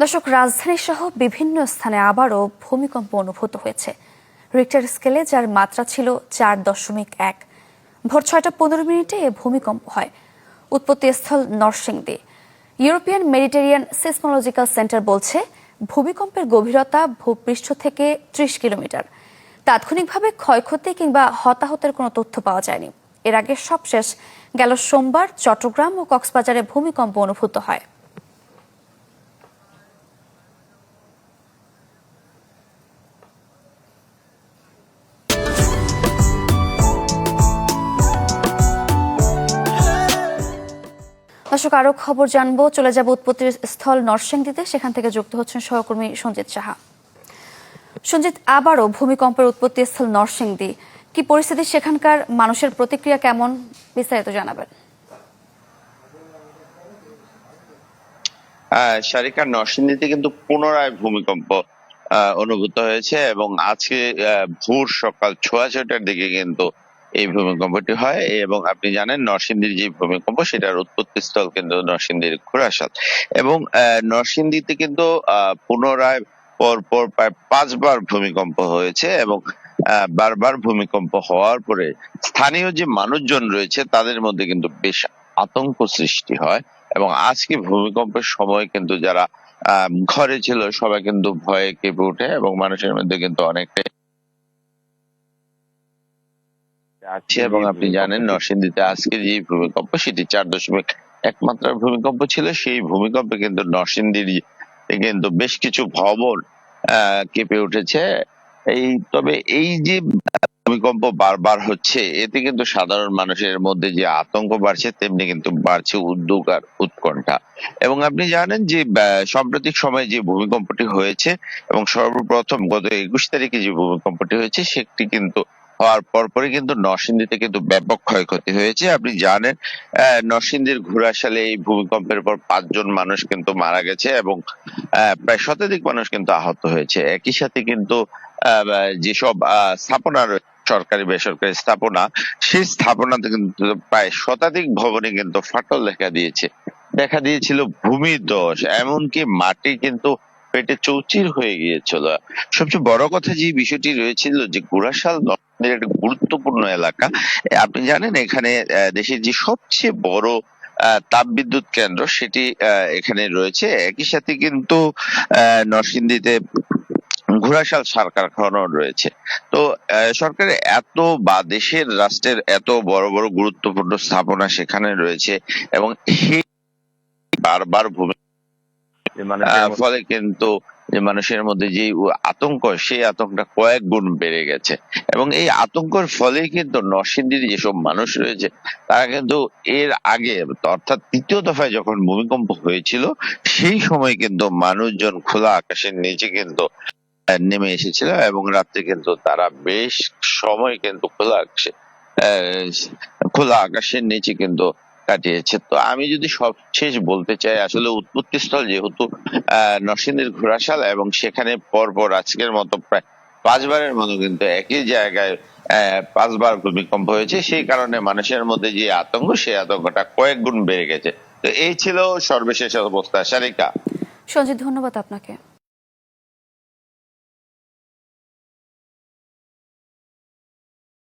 দর্শক রাজধানী সহ বিভিন্ন স্থানে আবারও ভূমিকম্প অনুভূত হয়েছে। রিক্টার স্কেলে যার মাত্রা ছিল চার দশমিক এক। ভোর ছয়টা পনেরো মিনিটে এ ভূমিকম্প হয়। উৎপত্তিস্থল Narsingdi. European Mediterranean seismological centre বলছে, ভূমিকম্পের গভীরতা ভূপৃষ্ঠ থেকে ত্রিশ কিলোমিটার। তাৎক্ষণিকভাবে ক্ষয়ক্ষতি কিংবা হতাহতের কোনো তথ্য পাওয়া যায়নি। এর আগে সবশেষ গেল সোমবার চট্টগ্রাম ও কক্সবাজারে ভূমিকম্প অনুভূত হয়। দর্শক, আরও খবর জানব। চলে যাব উৎপত্তির স্থল নরসিংদীতে। সেখান থেকে যুক্ত হচ্ছেন সহকর্মী সঞ্জিত সাহা। সঞ্জিত, আবারও ভূমিকম্পের উৎপত্তি স্থল নরসিংদী। কি পরিস্থিতি? সেখানকার মানুষের প্রতিক্রিয়া কেমন? বিস্তারিত জানাবেন। সারিকার নরসিংদীতে কিন্তু পুনরায় ভূমিকম্প অনুভূত হয়েছে এবং আজকে ভোর সকাল ছোয়া ছটার দিকে কিন্তু এই ভূমিকম্পটি হয় এবং আপনি জানেন নরসিংদীর যে ভূমিকম্প, সেটার উৎপত্তি স্থল কিন্তু নরসিংদীর খুরাসাল এবং নরসিংদীতে কিন্তু পুনরায় পর পর প্রায় পাঁচবার ভূমিকম্প হয়েছে এবং বারবার ভূমিকম্প হওয়ার পরে স্থানীয় যে মানুষজন রয়েছে, তাদের মধ্যে কিন্তু বেশ আতঙ্ক সৃষ্টি হয় এবং আজকে ভূমিকম্পের সময় কিন্তু যারা ঘরে ছিল, সবাই কিন্তু ভয়ে কেঁপে ওঠে এবং মানুষের মধ্যে কিন্তু অনেকটাই আছে এবং আপনি জানেন নরসিংদীতে আজকে যে ভূমিকম্প সেটি চার দশমিক এক মাত্রার ভূমিকম্প ছিল সেই ভূমিকম্পে কিন্তু নরসিংদীর কিন্তু বেশ কিছু ভবন কেঁপে উঠেছে। এই তবে এই যে ভূমিকম্প বারবার হচ্ছে এতে কিন্তু সাধারণ মানুষের মধ্যে যে আতঙ্ক বাড়ছে তেমনি কিন্তু বাড়ছে উদ্যোগ আর উৎকণ্ঠা। এবং আপনি জানেন যে সাম্প্রতিক সময়ে যে ভূমিকম্পটি হয়েছে এবং সর্বপ্রথম গত একুশ তারিখে যে ভূমিকম্পটি হয়েছে সেটি কিন্তু হওয়ার পরপরই কিন্তু নরসিংদীতে কিন্তু ব্যাপক ক্ষয়ক্ষতি হয়েছে। আপনি জানেন নরসিংদীর ঘোড়াশালে এই ভূমিকম্পের পর পাঁচজন মানুষ কিন্তু মারা গেছে এবং প্রায় শতাধিক মানুষ কিন্তু আহত হয়েছে। একই সাথে কিন্তু যেসব স্থাপনা সরকারি, বেসরকারি স্থাপনা, সেই স্থাপনাতে কিন্তু প্রায় শতাধিক ভবনে কিন্তু ফাটল দেখা দিয়েছে। দেখা দিয়েছিল ভূমিধস এমনকি মাটি কিন্তু পেটে চৌচির হয়ে গিয়েছিল। সবচেয়ে বড় কথা যে বিষয়টি রয়েছিল যে গুড়াশাল নরসিংদীর একটা গুরুত্বপূর্ণ এলাকা। আপনি জানেন এখানে দেশের যে সবচেয়ে বড় তাপবিদ্যুৎ কেন্দ্র সেটি এখানে রয়েছে। একই সাথে কিন্তু নরসিংদীতে ঘোড়াশাল সার কারখানাও রয়েছে। তো সরকারের এত বা দেশের রাষ্ট্রের এত বড় বড় গুরুত্বপূর্ণ স্থাপনা সেখানে রয়েছে এবং সেই বারবার ভূমি আহ, ফলে কিন্তু যে মানুষের মধ্যে যে আতঙ্ক, সেই আতঙ্কটা কয়েক গুণ বেড়ে গেছে। এবং এই আতঙ্কের ফলে কিন্তু নরসিংদীর যেসব মানুষ রয়েছে, তারা কিন্তু এর আগে, অর্থাৎ তৃতীয় দফায় যখন ভূমিকম্প হয়েছিল, সেই সময় কিন্তু মানুষজন খোলা আকাশের নিচে কিন্তু নেমে এসেছিল এবং রাত্রে কিন্তু তারা বেশ সময় কিন্তু খোলা আকাশে খোলা আকাশের নিচে কিন্তু কাটিয়েছে। তো আমি যদি সবশেষ বলতে চাই, আসলে উৎপত্তি স্থল যেহেতু নরসিংদীর ঘোড়াশাল এবং সেখানে পরপর আজকের মতো প্রায় পাঁচবারের মতো কিন্তু একই জায়গায় পাঁচবার ভূমিকম্প হয়েছে। সেই কারণে মানুষের মধ্যে যে আতঙ্ক, সেই আতঙ্কটা কয়েক গুণ বেড়ে গেছে। তো এই ছিল সর্বশেষ অবস্থা। সারিকা। সঞ্জিত ধন্যবাদ আপনাকে।